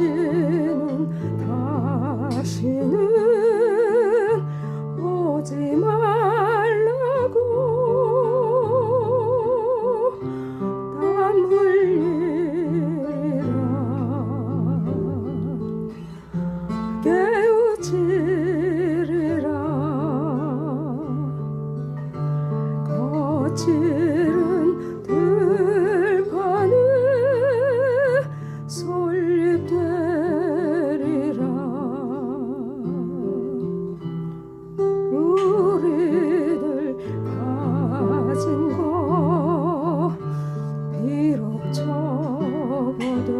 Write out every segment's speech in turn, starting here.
다시는 다시는 오지 말라고. 땀 흘리라. 깨우치리라. 거칠 그들 가진 거 비록 적어도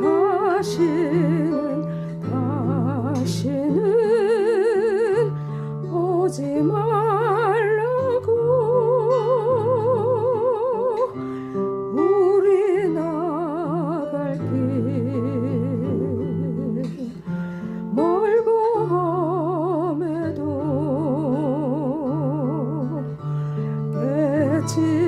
다시 只